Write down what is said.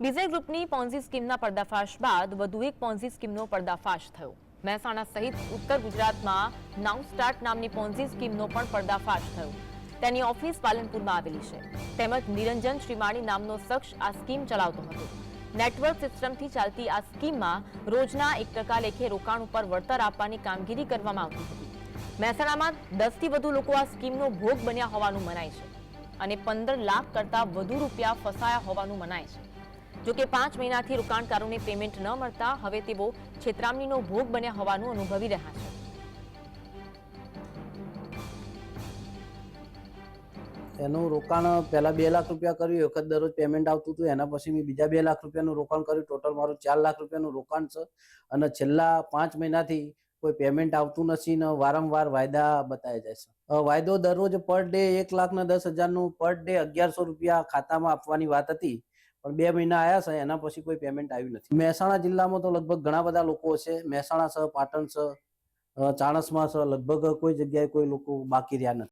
Diesel ગ્રુપની Ponzi સ્કીમના પર્દાફાશ બાદ વધુ એક પોન્ઝી સ્કીમનો પર્દાફાશ થયો. મહેસાણા સહિત ઉત્તર ગુજરાતમાં નાઉ સ્ટાર્ટ નામની પોન્ઝી સ્કીમનો પણ પર્દાફાશ થયો. તેની ઓફિસ પાલનપુરમાં આવેલી છે. તેમજ નિરંજન શ્રીમાળી નામનો શખ્સ આ સ્કીમ ચલાવતો હતો. નેટવર્ક સિસ્ટમથી ચાલતી આ સ્કીમમાં રોજના એક ટકા લેખે રોકાણ ઉપર વળતર આપવાની કામગીરી કરવામાં આવતી હતી. મહેસાણામાં દસથી વધુ લોકો આ સ્કીમનો ભોગ બન્યા હોવાનું મનાય છે. અને પંદર લાખ કરતાં વધુ રૂપિયા ફસાયા હોવાનું મનાય છે. જો કે પાંચ મહિનાથી રોકાણકારોને પેમેન્ટ ન મળતા હવે તેઓ છેતરામણીનો ભોગ બન્યા હોવાનું અનુભવી રહ્યા છે. એનું રોકાણ પહેલા બે લાખ રૂપિયા કર્યું, એક જ દરરોજ પેમેન્ટ આવતું હતું, એના પછી મેં બીજા બે લાખ રૂપિયાનું રોકાણ કર્યું. ટોટલ મારું ચાર લાખ રૂપિયાનું રોકાણ છે. અને છેલ્લા પાંચ મહિનાથી કોઈ પેમેન્ટ આવતું નથી ને વારંવાર વાયદા બતાવી જાય છે. વાયદો દરરોજ પર ડે એક લાખ ને દસ હજારનું પર ડે અગિયારસો રૂપિયા ખાતામાં આપવાની વાત હતી, પણ બે મહિના આવ્યા છે, એના પછી કોઈ પેમેન્ટ આવ્યું નથી. મહેસાણા જિલ્લામાં તો લગભગ ઘણા બધા લોકો છે મહેસાણા છે, પાટણ છે ચાણસમાં છે, લગભગ કોઈ જગ્યાએ કોઈ લોકો બાકી રહ્યા નથી.